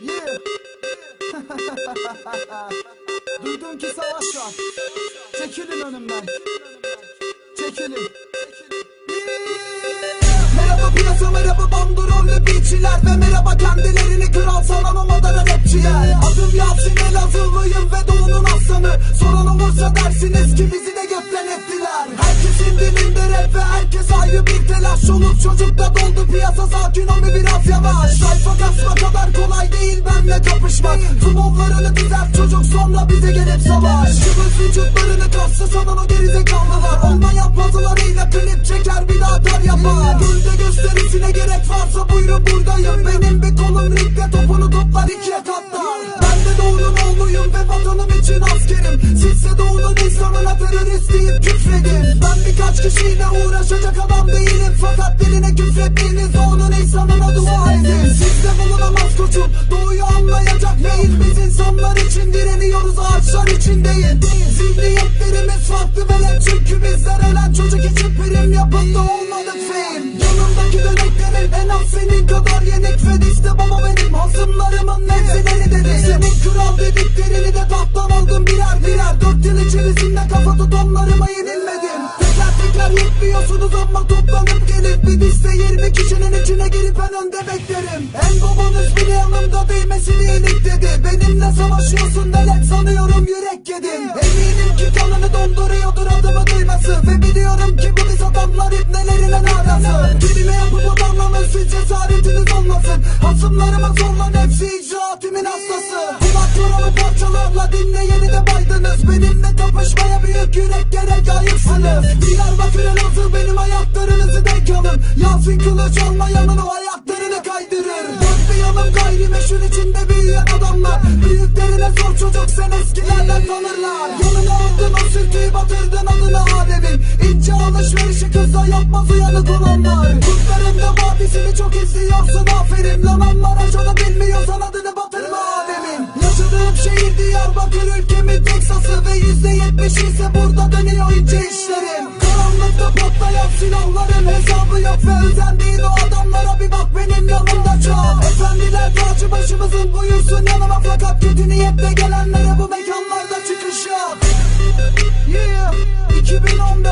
Yeah. Duydum ki savaş var. Çekilin önümden. Çekilin. Merhaba piyasa merhaba bandrollü beatçiler Ve merhaba kendilerini kral sanan o modern rapçiler Adım Yasin Elazığlıyım ve doğunun aslanı Soran olursa dersiniz Çoluk çocukla doldu piyasa sakin ol bir biraz yavaş. Sayfa kasma kadar kolay değil benle kapışmak. Tumollarını düzelt çocuk sonra bize gelip savaş. Kıvız vücutlarını kastı sanan o gerizekalılar Olmayan puzzle'larıyla klip çeker bir daha tar yapar. Gölde gösterisine gerek varsa buyurun buradayım. Benim bir kolum ringde topunu toplar ikiye katlar Ben de doğunun oğluyum ve vatanım için askerim. Sizse doğunun insanına terörist deyip küfredin. Ben birkaç kişiyle uğraşacak adam Fakat diline küfrettiğiniz doğunun insanına dua edin. Sizde bulunamaz koçum doğuyu anlayacak değil. Biz insanlar için direniyoruz ağaçlar için değil. Zihniyetlerimiz farklı velet çünkü bizler ölen çocuk için prim yapıp da olmadık fame Yanımdaki döneklerin en az senin kadar yenik ve dişte baba benim. Hasımlarımın nefsileri dedi. Senin kral dediklerini de tahttan aldım birer birer. Dört yıl içerisinde kafa tutanlarıma yetmiyorsunuz ama toplanıp gelip bir dişte 20 kişinin içine girip en önde beklerim. En babanız bile yanımda değmesini iyilik dedi. Benimle savaşıyorsun neler sanıyorum yürek yedim. Eminim ki kanını donduruyordur adımı duyması Ve biliyorum ki bu diz adamlar ibnelerine arası Kelime yapıp adamlamış siz cesaretiniz olmasın. Hasımlarıma zorlan hepsi icraatimin hastası. Kulaklarımı parçalarla dinleyeni de baydınız. Benimle kapışmaya büyük yürek gerek ayıpsınız benim alın Yasin kılıç almayanın o ayaklarını kaydırır. Yanım gayrimeşhur içinde büyüyen adamlar. Büyüklerine sor çocuk sen eskilerden tanırlar. Yanına aldın o sürtüyü batırdın adını alemin İnce alışverişi kızla yapmaz uyanık olanlar Kurtların da vadisini çok izliyorsun aferin Lan. Onlar aşağıda bilmiyorsan adını batırma alemin Yaşadığım şehir Diyarbakır ülkemin Teksası Ve yüzde yetmiş ise burada dönüyor ince patlayan silahların hesabı yok Ve özendiğin o adamlara bir bak benim yanımda çok Efendiler tacı başımızın buyursun yanıma Fakat kötü niyetle gelenlere bu mekanlarda çıkış yok Yeah. 2014